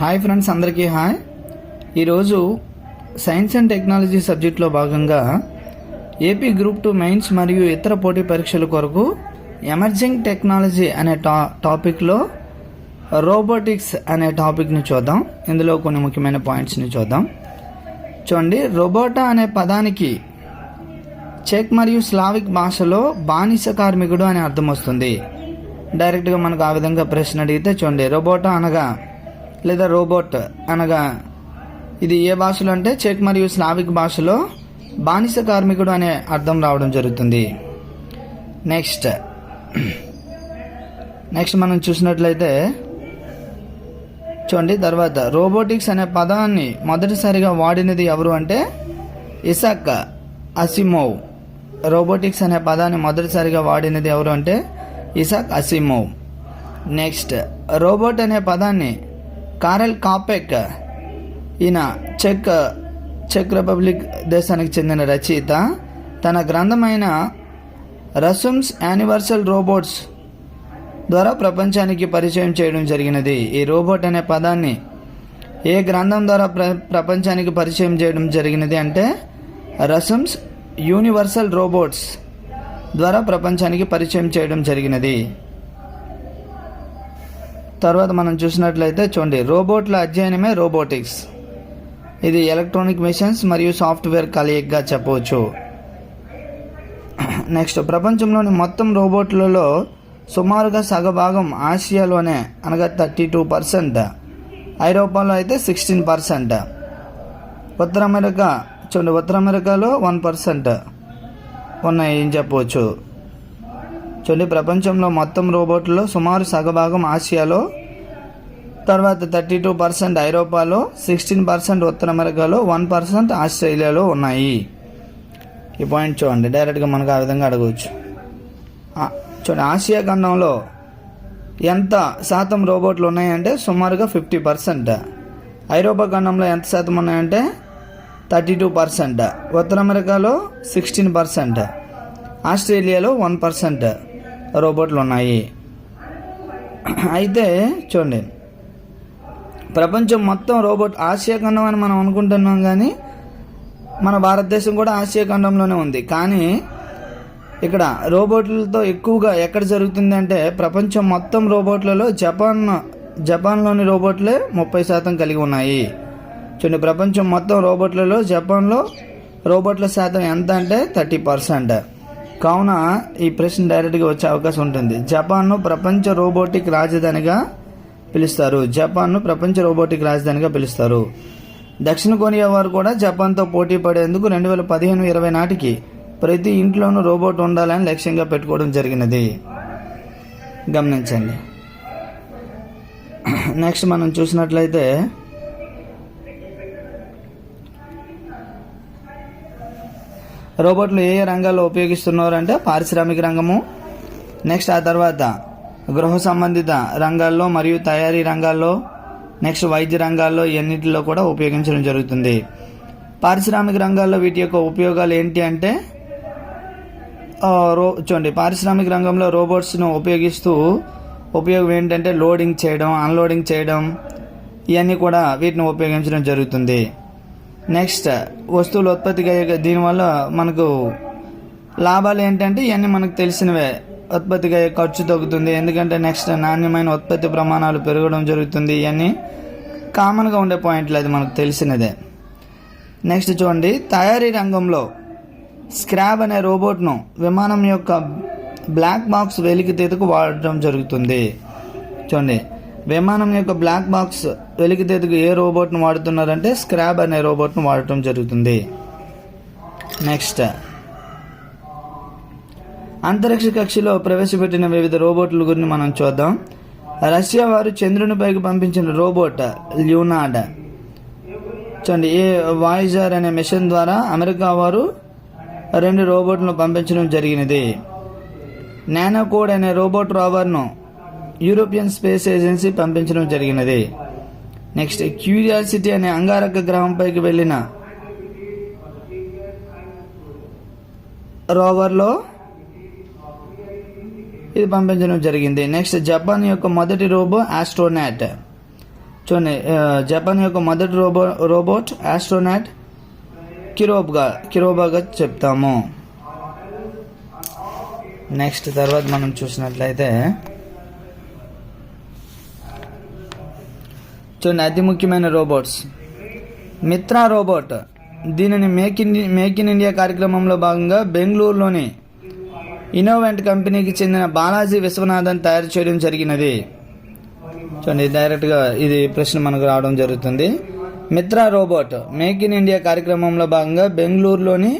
Hi friends అందరికీ hi. ఈరోజు science and technology సబ్జెక్ట్లో భాగంగా ఏపీ గ్రూప్ టూ మెయిన్స్ మరియు ఇతర పోటీ పరీక్షల కొరకు ఎమర్జింగ్ టెక్నాలజీ అనే టా టాపిక్లో రోబోటిక్స్ అనే టాపిక్ని చూద్దాం. ఇందులో కొన్ని ముఖ్యమైన పాయింట్స్ని చూద్దాం. చూడండి రోబోటా అనే పదానికి చెక్ మరియు స్లావిక్ భాషలో బానిస కార్మికుడు అని అర్థం వస్తుంది. డైరెక్ట్గా మనకు ఆ విధంగా ప్రశ్న అడిగితే చూడండి రోబోటా అనగా లేదా రోబోట్ అనగా ఇది ఏ భాషలో అంటే చెక్ మరియు స్లావిక్ భాషలో బానిస కార్మికుడు అనే అర్థం రావడం జరుగుతుంది. నెక్స్ట్ నెక్స్ట్ మనం చూసినట్లయితే చూడండి తర్వాత రోబోటిక్స్ అనే పదాన్ని మొదటిసారిగా వాడినది ఎవరు అంటే ఇసాక్ అసిమోవ్. రోబోటిక్స్ అనే పదాన్ని మొదటిసారిగా వాడినది ఎవరు అంటే ఇసాక్ అసిమోవ్. నెక్స్ట్ రోబోట్ అనే పదాన్ని కారెల్ కాపెక్ ఈయన చెక్ చెక్ రిపబ్లిక్ దేశానికి చెందిన రచయిత. తన గ్రంథమైన రసమ్స్ యానివర్సల్ రోబోట్స్ ద్వారా ప్రపంచానికి పరిచయం చేయడం జరిగినది. ఈ రోబోట్ అనే పదాన్ని ఏ గ్రంథం ద్వారా ప్ర ప్రపంచానికి పరిచయం చేయడం జరిగినది అంటే రసమ్స్ యూనివర్సల్ రోబోట్స్ ద్వారా ప్రపంచానికి పరిచయం చేయడం జరిగినది. తర్వాత మనం చూసినట్లయితే చూడండి రోబోట్ల అధ్యయనమే రోబోటిక్స్. ఇది ఎలక్ట్రానిక్ మిషన్స్ మరియు సాఫ్ట్వేర్ కలయికగా చెప్పవచ్చు. నెక్స్ట్ ప్రపంచంలోని మొత్తం రోబోట్లలో సుమారుగా సగభాగం ఆసియాలోనే అనగా థర్టీ టూ పర్సెంట్. ఐరోపాలో అయితే సిక్స్టీన్ పర్సెంట్. ఉత్తర అమెరికా చూడండి ఉత్తర అమెరికాలో వన్ పర్సెంట్. ఉన్నాయి ఏం చెప్పవచ్చు. చూడండి ప్రపంచంలో మొత్తం రోబోట్లలో సుమారు సగభాగం ఆసియాలో తర్వాత థర్టీ టూ పర్సెంట్ ఐరోపాలో సిక్స్టీన్ పర్సెంట్ ఉత్తర అమెరికాలో వన్ పర్సెంట్ ఆస్ట్రేలియాలో ఉన్నాయి. ఈ పాయింట్ చూడండి. డైరెక్ట్గా మనకు ఆ విధంగా అడగవచ్చు. చూడండి. ఆసియా ఖండంలో ఎంత శాతం రోబోట్లు ఉన్నాయంటే సుమారుగా ఫిఫ్టీ పర్సెంట్ ఐరోపా ఖండంలో ఎంత శాతం ఉన్నాయంటే థర్టీ టూ పర్సెంట్ ఉత్తర అమెరికాలో సిక్స్టీన్ పర్సెంట్ ఆస్ట్రేలియాలో వన్ పర్సెంట్ రోబోట్లు ఉన్నాయి అయితే చూడండి. ప్రపంచం మొత్తం రోబోట్ ఆసియా ఖండం అని మనం అనుకుంటున్నాం కానీ మన భారతదేశం కూడా ఆసియా ఖండంలోనే ఉంది. కానీ ఇక్కడ రోబోట్లతో ఎక్కువగా ఎక్కడ జరుగుతుంది అంటే ప్రపంచం మొత్తం రోబోట్లలో జపాన్ జపాన్లోని రోబోట్లే ముప్పై శాతం కలిగి ఉన్నాయి. చూడండి ప్రపంచం మొత్తం రోబోట్లలో జపాన్లో రోబోట్ల శాతం ఎంత అంటే థర్టీ పర్సెంట్. కావున ఈ ప్రశ్న డైరెక్ట్గా వచ్చే అవకాశం ఉంటుంది. జపాన్ను ప్రపంచ రోబోటిక్ రాజధానిగా పిలుస్తారు. జపాన్ను ప్రపంచ రోబోటిక్ రాజధానిగా పిలుస్తారు. దక్షిణ కొరియా వారు కూడా జపాన్తో పోటీ పడేందుకు రెండు వేల పదిహేను ఇరవై నాటికి ప్రతి ఇంట్లోనూ రోబోట్ ఉండాలని లక్ష్యంగా పెట్టుకోవడం జరిగినది. గమనించండి. నెక్స్ట్ మనం చూసినట్లయితే రోబోట్లు ఏ ఏ రంగాల్లో ఉపయోగిస్తున్నారు అంటే పారిశ్రామిక రంగము నెక్స్ట్ ఆ తర్వాత గృహ సంబంధిత రంగాల్లో మరియు తయారీ రంగాల్లో నెక్స్ట్ వైద్య రంగాల్లో ఎన్నిటిలో కూడా ఉపయోగించడం జరుగుతుంది. పారిశ్రామిక రంగాల్లో వీటి యొక్క ఉపయోగాలు ఏంటి అంటే రో చూడండి పారిశ్రామిక రంగంలో రోబోట్స్ను ఉపయోగిస్తూ ఉపయోగం ఏంటంటే లోడింగ్ చేయడం అన్లోడింగ్ చేయడం ఇవన్నీ కూడా వీటిని ఉపయోగించడం జరుగుతుంది. నెక్స్ట్ వస్తువులు ఉత్పత్తి అయ్యే దీనివల్ల మనకు లాభాలు ఏంటంటే ఇవన్నీ మనకు తెలిసినవే. ఉత్పత్తికి అయ్యే ఖర్చు తగ్గుతుంది. ఎందుకంటే నెక్స్ట్ నాణ్యమైన ఉత్పత్తి ప్రమాణాలు పెరగడం జరుగుతుంది. ఇవన్నీ కామన్గా ఉండే పాయింట్లు అది మనకు తెలిసినదే. నెక్స్ట్ చూడండి. తయారీ రంగంలో స్క్రాబ్ అనే రోబోట్ను విమానం యొక్క బ్లాక్ బాక్స్ వెలికితీతకు వాడటం జరుగుతుంది. చూడండి. విమానం యొక్క బ్లాక్ బాక్స్ వెలికితేతకు ఏ రోబోట్ను వాడుతున్నారంటే స్క్రాబ్ అనే రోబోట్ను వాడటం జరుగుతుంది. నెక్స్ట్ అంతరిక్ష కక్షలో ప్రవేశపెట్టిన వివిధ రోబోట్ల గురించి మనం చూద్దాం. రష్యా వారు చంద్రునిపైకి పంపించిన రోబోట్ ల్యూనాడ్ చూడండి ఏ వాయిజర్ అనే మిషన్ ద్వారా అమెరికా వారు రెండు రోబోట్లను పంపించడం జరిగినది. నానోకోడ్ అనే రోబోట్ రోబర్ను యూరోపియన్ స్పేస్ ఏజెన్సీ పంపించడం జరిగినది. నెక్స్ట్ క్యూరియాసిటీ అనే అంగారక గ్రహంపైకి వెళ్ళిన రోవర్లో ఇది పంపించడం జరిగింది. నెక్స్ట్ జపాన్ యొక్క మొదటి రోబో ఆస్ట్రోనాట్. చూడండి జపాన్ యొక్క మొదటి రోబో రోబోట్ ఆస్ట్రోనాట్ కిరోబ్గా కిరోబాగా చెప్తాము. నెక్స్ట్ తర్వాత మనం చూసినట్లయితే చూడండి అతి ముఖ్యమైన రోబోట్స్. మిత్రా రోబోట్. దీనిని make in make in India కార్యక్రమంలో భాగంగా బెంగళూరులోని ఇన్నోవెంట్ కంపెనీకి చెందిన బాలాజీ విశ్వనాథన్ తయారు చేయడం జరిగినది. చూడండి డైరెక్ట్గా ఇది ప్రశ్న మనకు రావడం జరుగుతుంది. Mitra robot make in India కార్యక్రమంలో భాగంగా బెంగళూరులోని